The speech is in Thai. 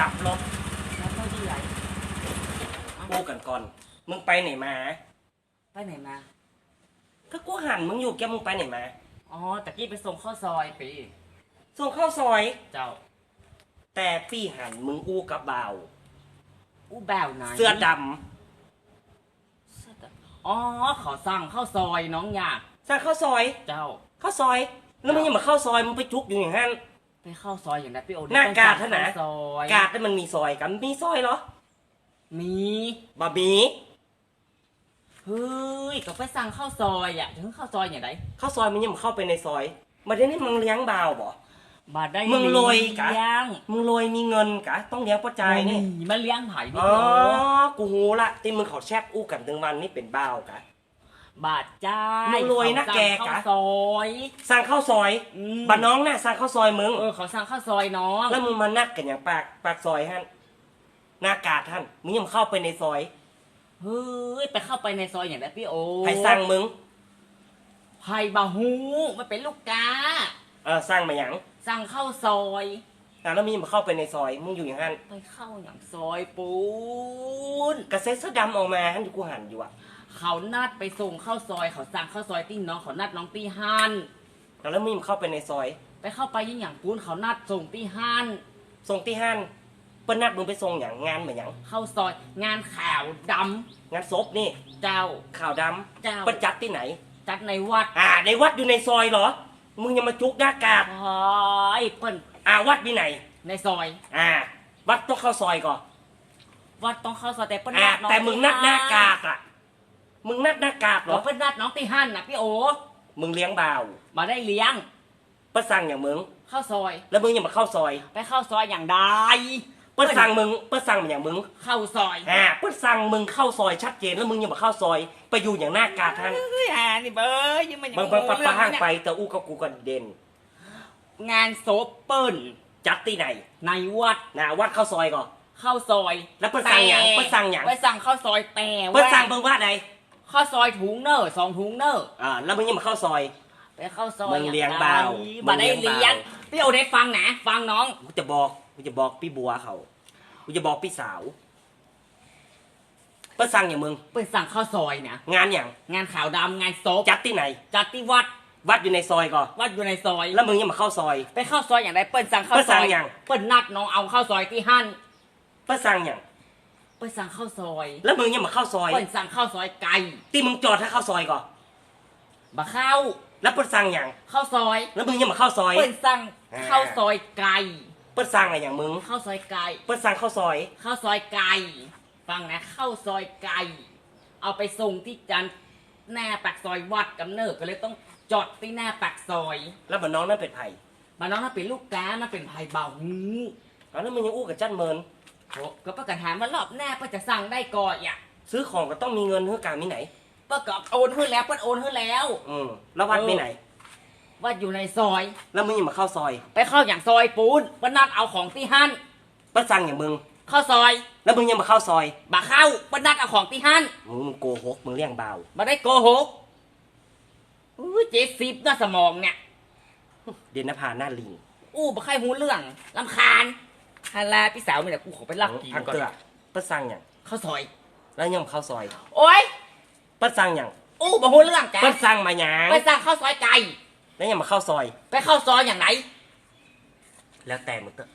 ดับรถแล้วก็ดีไรกูกันก่อน มึงไปไหนมา ไปไหนมา ก็กูหันมึงอยู่แกมึงไปไหนมา อ๋อตะกี้ไปส่งข้าวซอยปี ส่งเข้าซอย เจ้า แต่พี่หันมึงอู้กับบ่าว อู้แบวไหนเสื้อดเสื้อดำอ๋อขอสั่งข้าวซอยน้องอยากำสั่งเข้าซอยเจ้าเข้าซอย แล้วมึงยังมาเข้าซอยมึงไปจุกอยู่อย่างนั้น ไปเข้าซอยอย่างนั้นพี่โอหน้ากาดเท่าไหร่ข้าวซอยกาดแต่มันมีซอยกันมีซอยเหรอ มีบะหมีเฮ้ยก็ไปสั่งข้าวซอยอะถึงข้าวซอยอย่างไรเข้าซอยมึงยังมาเข้าไปในซอยมาได้นี่มึงเลี้ยงบ่าวบ่บาได้มึงรวยกะเลี้ยงมึงรวยมีเงินกะ ต้องเลี้ยงปัจจัยนี่มีมาเลี้ยงไผ่พี่อ๋อโอกูหูละที่มึงเขาแชทอู้กันถึงวันนี่เป็นบ่าวกะ บาดจ้ามึมึงรวยนะแกกะข้าวซอยสั่งเข้าซอยอืมบ้านน้องน่ะสั่งเข้าซอยมึง เออเขาสั่งข้าวซอยน้องแล้วมึงมานัดกันอย่างปากปากซอยฮั่นหน้ากาดท่านมึงยังเข้าไปในซอยเฮ้ยไปเข้าไปในซอยอย่างไรพี่โอใครสั่งมึงไผ่บาฮูมันเป็นลูกกาเออสั่งมาอย่างสั่งข้าวซอย อะแล้วมึงยังมาเข้าไปในซอย มึงอยู่อย่างนั้นไปเข้าอย่างซอยปูนกระเซ็ตเสื้อดำออกมาฮั่นอยู่กูหันอยู่อะ เขานัดไปส่งข้าวซอย เขาสั่งข้าวซอยที่น้องเขานัดน้องตีฮันแล้วมึงยังเข้าไปในซอย ไปเข้าไปยิ่งอย่างปูนเขานัดส่งตีฮันส่งที่ห้านเปิ้นนัดมึงไปส่งอย่างงานเหมือนอย่างเข้าซอย งานข่าวดงานศพนี่ำเจ้า ข่าวดเจ้าำเปิ้นจัดที่ไหน จัดในวัดอ่า ในวัดอยู่ในซอยเหรอ มึงยังมาจุกหน้ากาดเฮ้ยเปิ้นอ่าวัดมีไหน ในซอย อ่า วัดต้องเข้าซอยก่อนวัดต้องเข้าซอยแต่เปิ้นอ่านัดน้องแต่มึงนัดหน้ากาดอะ มึงนัดหน้ากาดเหรเราอเปิ้นนัดน้องตีฮันนะพี่โอ มึงเลี้ยงบ่าวมาได้เลี้ยงเปิ้นสั่งอย่างมึงเข้าซอย แล้วมึงยังมาเข้าซอยไปเข้าซอยอย่างใดเปิ้นสั่งมึงเปิ้นสั่งอย่างมึงเข้าซอยอ่าเปิ้นสั่งมึงเข้าซอยชัดเจนแล้วมึงยังมาเข้าซอย ไปอยู่อย่างหน้ากาดท่านเฮ้ยอ่านี่เบ้ยยังมันยังบางบางปะเรื่ปะห้างเนี่ยไปแต่อู้กับกูกันเด่น งานโซปเปิ้ลจัดที่ไหนในวัดนะวัดเข้าซอยก่อนเข้าซอยแล้วเปิ้นสั่งหยังแต่เปิ้นสั่งหยังไปสั่งเข้าซอยแต่เปิ้นว่าสั่งเบิ่งว่าใดเข้าซอยถุงเนอร์สองถุงเนอร์อ่าแล้วมึงยังมาเข้าซอย ไปเข้าซอยมึงเลี้ยงเบามาได้มึงเลี้เลี้ยยงงเบาพี่โอได้ฟังนะฟังน้อง กูจะบอกกูจะบอกพี่บัวเขากูจะบอกพี่สาวเปิ้นสั่งอย่างมึงไปสั่งเข้าซอยนะงานอย่างงานขาวดำงานโซปจัดที่ไหน จัดที่วัดวัดอยู่ในซอยก่อนวัดอยู่ในซอยแล้วมึงยังมาเข้าซอย ไปเข้าซอยอย่างไรเปิ้ลสั่งเข้าเปิ้ลซสั่องยอย่าง เปิ้ลนัดน้องเอาเข้าซอยที่หั่นเปิ้นสั่งอย่าง เปิ้ลสั่งเข้าซอยแล้วมึงยังมาเข้าซอย เปิ้ลสั่งเข้าซอยไก่ที่มึงจอดให้เข้าซอยก่อนบะเข้าแล้วเปิ้นสั่งอย่างเข้าซอยแล้วมึงยังมาเข้าซอยเปิ้ลสั่งอ่าเข้าซอยไก่เปิ้นสั่งอะไรอย่างมึงเข้าซอยไก่เปิ้นสั่งเข้าซอยเข้าซอยไก่ฟังนะเข้าซอยไก่เอาไปส่งที่จันทร์หน้าปากซอยวัดกำเนิดก็เลยต้องจอดที่หน้าปากซอยแล้วมันน้องนั่นเป็นไผ่มาน้องน่าเป็นลูกก้ามันเป็นไผ่เบาหูอ๋อแล้วมึงยังอู้กับจันเมิน โอ้ก็ประกาศถามว่ารอบหน้าป้าจะสั่งได้ก่อนอะซื้อของก็ต้องมีเงินเพื่อการมีไหน ป้าก็โอนให้แล้วป้าโอนให้แล้ว อืมแล้ววัดเออมีไหน ว่าอยู่ในซอย แล้วมึงยังมาเข้าซอยไปเข้าอย่างซอยปูนป้านัดเอาของที่หั่นเปิ้นสั่งอย่างมึง เข้าซอยแล้วมึงยังมาเข้าซอยบ่าเข้าป้านัดเอาของที่หั่นมึงมึงโกหกมึงเลี้ยงเบามาได้โกหกอู้เจ๊ซิบหน้าสมองเนี่ย เดนนภาหน้าลิงอู้บ่ใครหูเรื่องลำคาญ ฮาลาพี่สาวไม่ได้กูขอไปลักกินพักก่อนเตือเปิ้นสั่งอย่างเข้าซอย แล้วยังมาเข้าซอย โอ้ยเปิ้นสั่งอย่างอู้บ่หูเรื่องจ้ะเปิ้นสั่งมาหยังไปสั่งข้าวซอยไก่แล้วยังมาเข้าซอย ไปเข้าซอยอย่างไหนแล้วแต่มึงเตอะ